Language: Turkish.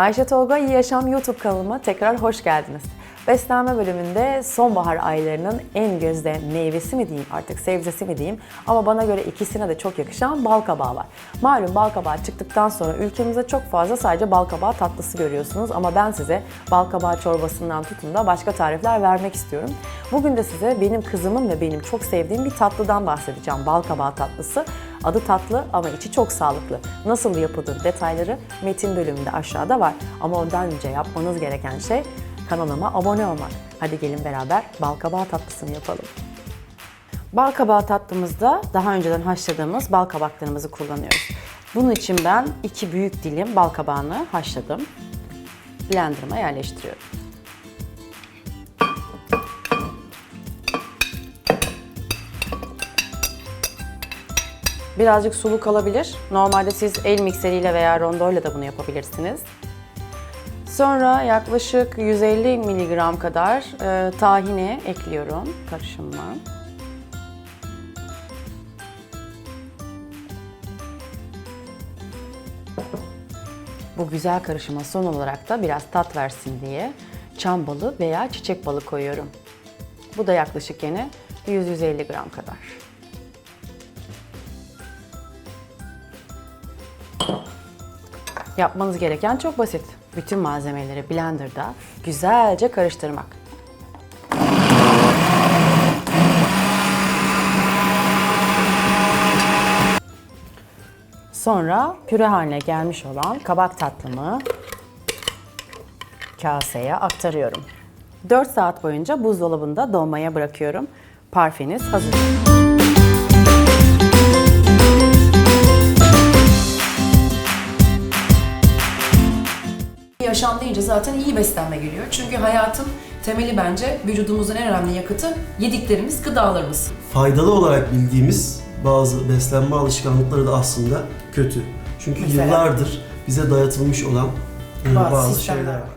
Ayşe Tolga İyi Yaşam YouTube kanalıma tekrar hoş geldiniz. Beslenme bölümünde sonbahar aylarının en gözde meyvesi mi diyeyim artık sebzesi mi diyeyim ama bana göre ikisine de çok yakışan bal kabağı var. Malum bal kabağı çıktıktan sonra ülkemizde çok fazla sadece bal kabağı tatlısı görüyorsunuz ama ben size bal kabağı çorbasından tutun da başka tarifler vermek istiyorum. Bugün de size benim kızımın ve benim çok sevdiğim bir tatlıdan bahsedeceğim. Bal kabağı tatlısı. Adı tatlı ama içi çok sağlıklı. Nasıl yapılır detayları metin bölümünde aşağıda var. Ama ondan önce yapmanız gereken şey kanalıma abone olmak. Hadi gelin beraber bal kabağı tatlısını yapalım. Bal kabağı tatlımızda daha önceden haşladığımız bal kabaklarımızı kullanıyoruz. Bunun için ben iki büyük dilim bal kabağını haşladım. Blenderıma yerleştiriyorum. Birazcık sulu kalabilir. Normalde siz el mikseriyle veya rondoyla da bunu yapabilirsiniz. Sonra yaklaşık 150 mg kadar e, tahini ekliyorum karışımıma. Bu güzel karışıma son olarak da biraz tat versin diye çam balı veya çiçek balı koyuyorum. Bu da yaklaşık yine 100-150 gram kadar. Yapmanız gereken çok basit. Bütün malzemeleri blenderda güzelce karıştırmak. Sonra püre haline gelmiş olan kabak tatlımı kaseye aktarıyorum. 4 saat boyunca buzdolabında donmaya bırakıyorum. Parfeniz hazır. Yaşam deyince zaten iyi beslenme geliyor. Çünkü hayatın temeli bence vücudumuzun en önemli yakıtı yediklerimiz, gıdalarımız. faydalı olarak bildiğimiz bazı beslenme alışkanlıkları da aslında kötü. Çünkü Mesela? yıllardır bize dayatılmış olan e, Bazı bazı, şeyler var.